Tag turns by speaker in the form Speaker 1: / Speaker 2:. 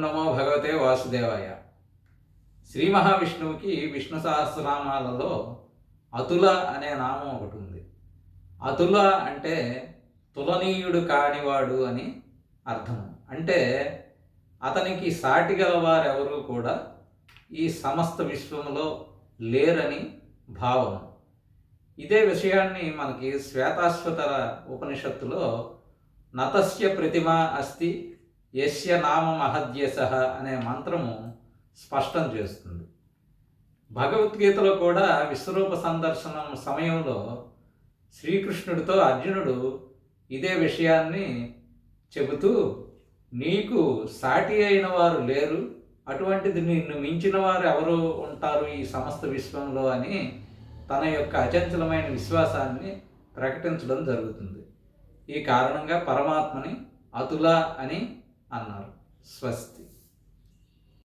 Speaker 1: నమో భగవతే వాసుదేవాయ. శ్రీ మహావిష్ణువుకి విష్ణు సహస్రనామాలలో అతుల అనే నామం ఒకటి ఉంది. అతుల అంటే తులనీయుడు కానివాడు అని అర్థం. అంటే అతనికి సాటి గలవారెవరూ కూడా ఈ సమస్త విశ్వంలో లేరని భావం ఇదే విషయాన్ని మనకి శ్వేతాశ్వతర ఉపనిషత్తులో నతస్య ప్రతిమ అస్తి యశ్య నామ మహద్యశ అనే మంత్రము స్పష్టం చేస్తుంది. భగవద్గీతలో కూడా విశ్వరూప సందర్శనం సమయంలో శ్రీకృష్ణుడితో అర్జునుడు ఇదే విషయాన్ని చెబుతూ నీకు సాటి అయిన వారు లేరు అటువంటిది నిన్ను మించిన వారు ఎవరు ఉంటారు ఈ సమస్త విశ్వంలో అని తన యొక్క అచంచలమైన విశ్వాసాన్ని ప్రకటించడం జరుగుతుంది. ఈ కారణంగా పరమాత్మని అతుల అని అన్నారు. స్వస్తి.